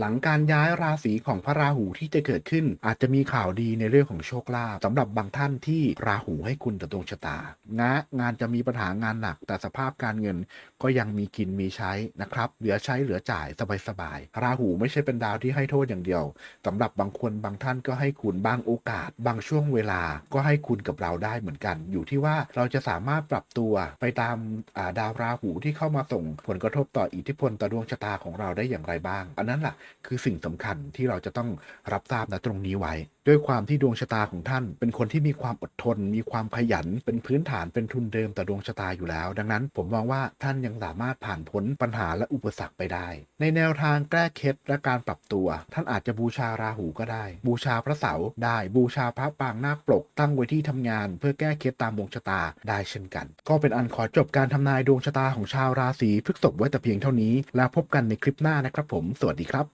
หลังการย้ายราศีของพระราหูที่จะเกิดขึ้น อาจจะมีข่าวดีในเรื่องของโชคลาภสำหรับบางท่านที่ราหูให้คุณต่อดวงชะตางะงานจะมีปัญหางานหนัก แต่สภาพการเงินก็ยังมีกินมีใช้นะครับ เหลือใช้เหลือจ่ายสบายๆราหูไม่ใช่เป็นดาวที่ให้โทษอย่างเดียวสำหรับบางคนบางท่านก็ให้คุณบางโอกาส บางช่วงเวลาก็ให้คุณกับเราได้เหมือนกัน อยู่ที่ว่าเราจะสามารถปรับตัวไปตามาดาวราหูที่เข้ามาส่งผลกระทบต่ออิทธิพลต่อดวงชะตาของเราได้อย่างไรบ้าง อันนั้นแหละคือสิ่งสำคัญที่เราจะต้องรับทราบนะตรงนี้ไว้ ด้วยความที่ดวงชะตาของท่าน เป็นคนที่มีความอดทน มีความขยัน เป็นพื้นฐานเป็นทุนเดิมต่อดวงชะตาอยู่แล้ว ดังนั้นผมมองว่าท่านยังสามารถผ่านพ้นปัญหาและอุปสรรคไปได้ ในแนวทางแก้เคล็ดและการปรับตัว ท่านอาจจะบูชาราหูก็ได้ บูชาพระเสาร์ได้บูชาพระปางนาคปลกตั้งไว้ที่ทำงาน เพื่อแก้เคล็ดตามดวงชะตาได้เช่นกัน ก็เป็นอันขอจบการทำนายดวงชะตาของชาวราศีพฤษภไว้แต่เพียงเท่านี้ แล้วพบกันในคลิปหน้านะครับผม สวัสดีครับ